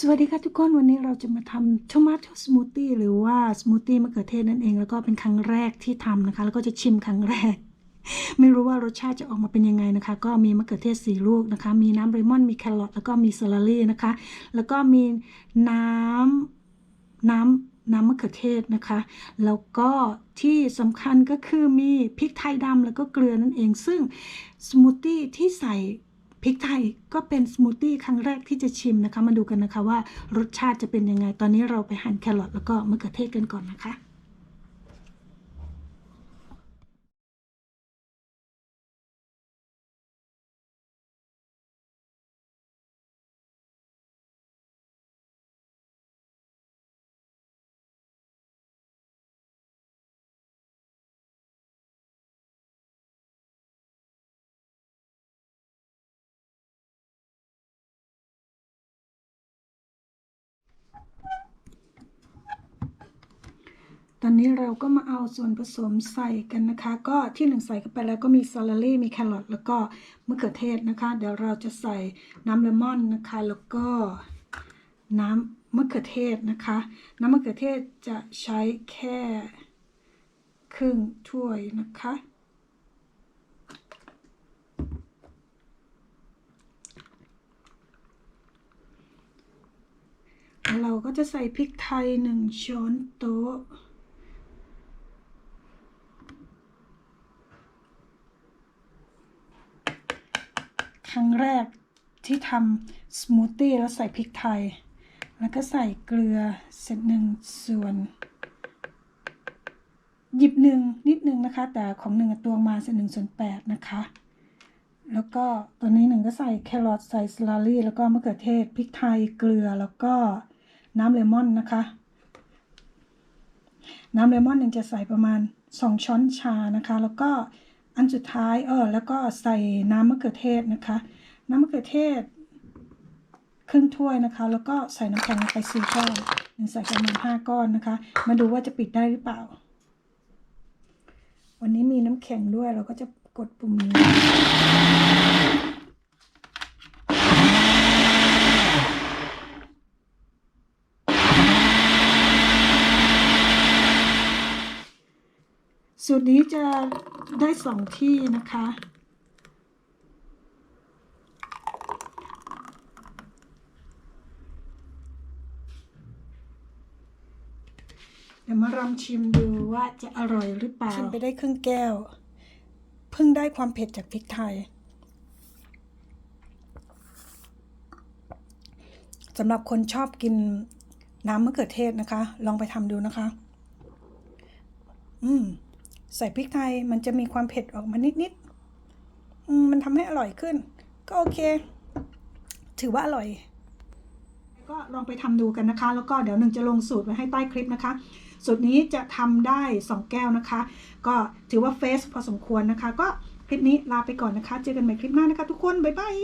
สวัสดีค่ะทุกคนวันนี้เราจะมาทำ tomato smoothie หรือว่าสมูทตี้มะเขือเทศนั่นเองแล้วก็เป็นครั้งแรกที่ทำนะคะ แล้วก็จะชิมครั้งแรก ไม่รู้ว่ารสชาติจะออกมาเป็นยังไงนะคะ ก็มีมะเขือเทศสีลูกนะคะ มีน้ำเลมอนมีแครอทแล้วก็มีสลัรี่นะคะ แล้วก็มีน้ำน้ำน้ำมะเขือเทศนะคะ แล้วก็ที่สำคัญก็คือมีพริกไทยดำแล้วก็เกลือนั่นเอง ซึ่งสมูทตี้ที่ใส่ พริกไทยก็เป็นสมูทตี้ครั้งแรกที่จะชิมนะคะ มาดูกันนะคะว่ารสชาติจะเป็นยังไง ตอนนี้เราไปหั่นแครอทแล้วก็มะเขือเทศกันก่อนนะคะ ตอนนี้เราก็มาเอาส่วนผสมใส่กันนะคะ ก็ที่หนึ่งใส่เข้าไปแล้วก็มีซาลารี่มีแครอทแล้วก็มะเขือเทศนะคะ เดี๋ยวเราจะใส่น้ำเลมอนนะคะ แล้วก็น้ำมะเขือเทศนะคะ น้ำมะเขือเทศจะใช้แค่ครึ่งถ้วยนะคะ เราก็จะใส่พริกไทยหนึ่งช้อนโต๊ะ ค รั้งแรกที่ทำสมูทตี้แล้วใส่พริกไทย แล้วก็ใส่เกลือเศษหนึ่งส่วน หยิบหนึ่งนิดนึงนะคะ แต่ของหนึ่งอะตวงมาเศษหนึ่งส่วนแปดนะคะ แล้วก็ตัวนี้หนึ่งก็ใส่แครอทใส่สลารี่แล้วก็มะเขือเทศพริกไทยเกลือแล้วก็น้ำเลมอนนะคะ น้ำเลมอนหนึ่งจะใส่ประมาณ 2 ช้อนชานะคะ แล้วก็ อันสุดท้ายเออแล้วก็ใส่น้ำมะเขือเทศนะคะ น้ำมะเขือเทศครึ่งถ้วยนะคะ แล้วก็ใส่น้ำแข็งลงไปสี่ก้อนใส่ประมาณห้าก้อนนะคะ มาดูว่าจะปิดได้หรือเปล่า วันนี้มีน้ำแข็งด้วยเราก็จะกดปุ่มนี้ สูตรนี้จะได้สองที่นะคะ เดี๋ยวมาลองชิมดูว่าจะอร่อยหรือเปล่า ชิมไปได้ครึ่งแก้ว เพิ่งได้ความเผ็ดจากพริกไทยสำหรับคนชอบกินน้ำมะเขือเทศนะคะ ลองไปทำดูนะคะ อืม ใส่พริกไทยมันจะมีความเผ็ดออกมานิดๆมมันทำให้อร่อยขึ้น ก็โอเค ถือว่าอร่อย ก็ลองไปทำดูกันนะคะ แล้วก็เดี๋ยวหนึ่งจะลงสูตรไว้ให้ใต้คลิปนะคะ สูตรนี้จะทำได้ 2 แก้วนะคะ ก็ถือว่าเฟสพอสมควรนะคะ ก็คลิปนี้ลาไปก่อนนะคะ เจอกันใหม่คลิปหน้านะคะทุกคน บ๊ายบาย